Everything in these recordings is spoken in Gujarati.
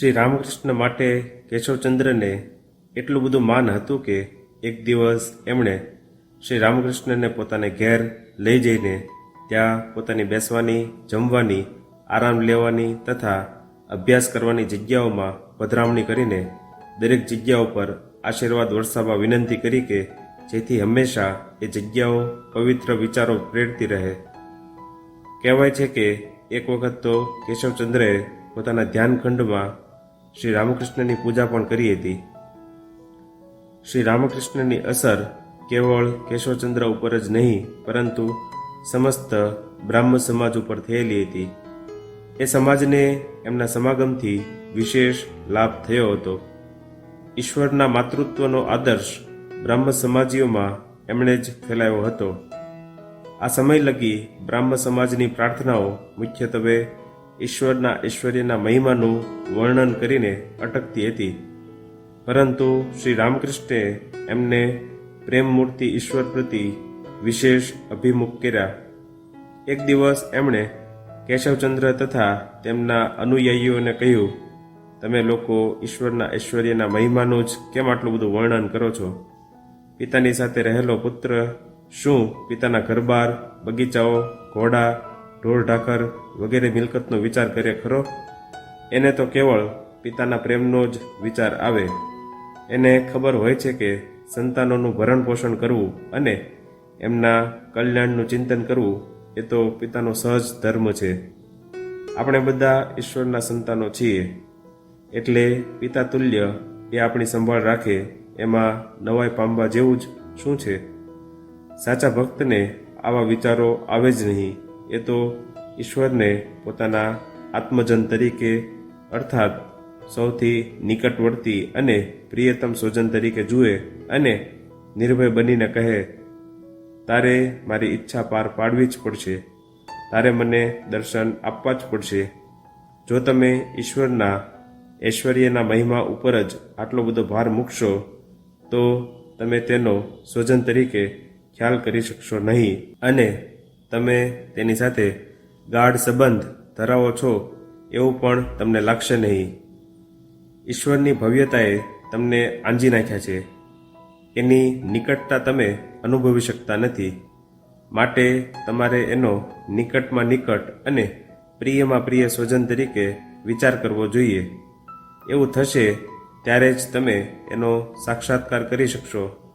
શ્રી રામકૃષ્ણ માટે કેશવચંદ્રને એટલું બધું માન હતું કે એક દિવસ એમણે શ્રી રામકૃષ્ણને પોતાને ઘેર લઈ જઈને ત્યાં પોતાની બેસવાની, જમવાની, આરામ લેવાની તથા અભ્યાસ કરવાની જગ્યાઓમાં પધરામણી કરીને દરેક જગ્યાઓ પર આશીર્વાદ વરસાવવા વિનંતી કરી કે જેથી હંમેશા એ જગ્યાઓ પવિત્ર વિચારો પ્રેરતી રહે. કહેવાય છે કે એક વખત તો કેશવચંદ્રએ પોતાના ધ્યાનખંડમાં શ્રી રામકૃષ્ણની પૂજા પણ કરી હતી. શ્રી રામકૃષ્ણની અસર કેવળ કેશવચંદ્ર ઉપર જ નહીં, પરંતુ સમસ્ત બ્રાહ્મ સમાજ ઉપર થયેલી હતી. એ સમાજને એમના સમાગમથી વિશેષ લાભ થયો હતો. ઈશ્વરના માતૃત્વનો આદર્શ બ્રાહ્મ સમાજીઓમાં એમણે જ ફેલાયો હતો. આ સમય લગી બ્રાહ્મ સમાજની પ્રાર્થનાઓ મુખ્યત્વે ઈશ્વરના ઐશ્વર્યના મહિમાનું વર્ણન કરીને અટકતી હતી. પરંતુ શ્રી રામકૃષ્ણે એમને પ્રેમમૂર્તિ ઈશ્વર પ્રતિ વિશેષ અભિમુખ કર્યા. એક દિવસ એમણે કેશવચંદ્ર તથા તેમના અનુયાયીઓને કહ્યું, તમે લોકો ઈશ્વરના, ઐશ્વર્યના મહિમાનું જ કેમ આટલું બધું વર્ણન કરો છો? પિતાની સાથે રહેલો પુત્ર શું પિતાના ઘરબાર, બગીચાઓ, ઘોડા ઢોર ઢાકર વગેરે મિલકતનો વિચાર કરે ખરો? એને તો કેવળ પિતાના પ્રેમનો જ વિચાર આવે. એને ખબર હોય છે કે સંતાનોનું ભરણ પોષણ કરવું અને એમના કલ્યાણનું ચિંતન કરવું એ તો પિતાનો સહજ ધર્મ છે. આપણે બધા ઈશ્વરના સંતાનો છીએ. એટલે પિતા તુલ્ય એ આપણી સંભાળ રાખે, એમાં નવાઈ પામવા જેવું જ શું છે? સાચા ભક્તને આવા વિચારો આવે જ નહીં. એ તો ઈશ્વરને પોતાના આત્મજન તરીકે, અર્થાત સૌથી નિકટવર્તી અને પ્રિયતમ સ્વજન તરીકે જુએ અને નિર્ભય બનીને કહે, તારે મારી ઈચ્છા પાર પાડવી જ પડશે. તારે મને દર્શન આપવા જ પડશે. જો તમે ઈશ્વરના, ઐશ્વર્યના મહિમા ઉપર જ આટલો બધો ભાર મૂકશો, તો તમે તેનો સ્વજન તરીકે ખ્યાલ કરી શકશો નહીં. અને તમે તેની સાથે ગાઢ સંબંધ ધરાવો છો એવું પણ તમને લાગશે નહીં. ઈશ્વરની ભવ્યતાએ તમને આંજી નાખ્યા છે. એની નિકટતા તમે અનુભવી શકતા નથી. માટે તમારે એનો નિકટમાં નિકટ અને પ્રિયમાં પ્રિય સ્વજન તરીકે વિચાર કરવો જોઈએ. એવું થશે ત્યારે જ તમે એનો સાક્ષાત્કાર કરી શકશો.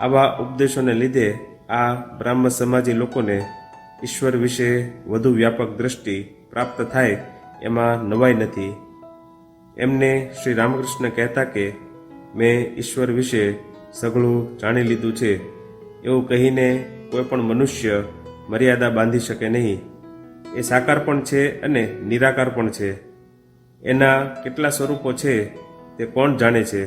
આવા ઉપદેશોને લીધે આ બ્રાહ્મ સમાજી લોકોને ઈશ્વર વિશે વધુ વ્યાપક દ્રષ્ટિ પ્રાપ્ત થાય એમાં નવાઈ નથી. એમને શ્રી રામકૃષ્ણ કહેતા કે, મેં ઈશ્વર વિશે સઘળું જાણી લીધું છે. એવું કહીને કોઈ પણ મનુષ્ય મર્યાદા બાંધી શકે નહીં. એ સાકાર પણ છે અને નિરાકાર પણ છે. એના કેટલા સ્વરૂપો છે તે કોણ જાણે છે?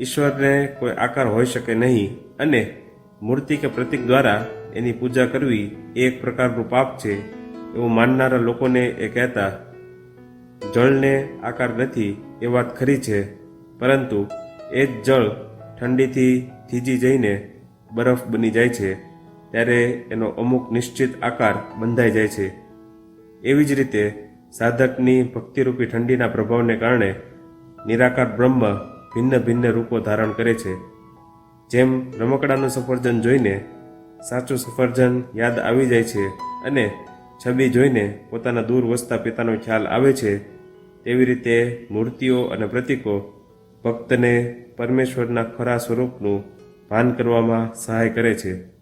ઈશ્વરને કોઈ આકાર હોઈ શકે નહીં અને મૂર્તિ કે પ્રતિક દ્વારા એની પૂજા કરવી એ એક પ્રકારનું પાપ છે એવું માનનારા લોકોને એ કહેતા, જળને આકાર નથી એ વાત ખરી છે, પરંતુ એ જ જળ ઠંડીથી થીજી જઈને બરફ બની જાય છે, ત્યારે એનો અમુક નિશ્ચિત આકાર બંધાઈ જાય છે. એવી જ રીતે સાધકની ભક્તિરૂપી ઠંડીના પ્રભાવને કારણે નિરાકાર બ્રહ્મ ભિન્ન ભિન્ન રૂપો ધારણ કરે છે. જેમ રમકડાનું સફરજન જોઈને સાચું સફરજન યાદ આવી જાય છે અને છબી જોઈને પોતાના દૂર વસતા પિતાનો ખ્યાલ આવે છે, તેવી રીતે મૂર્તિઓ અને પ્રતીકો ભક્તને પરમેશ્વરના ખરા સ્વરૂપનું ભાન કરવામાં સહાય કરે છે.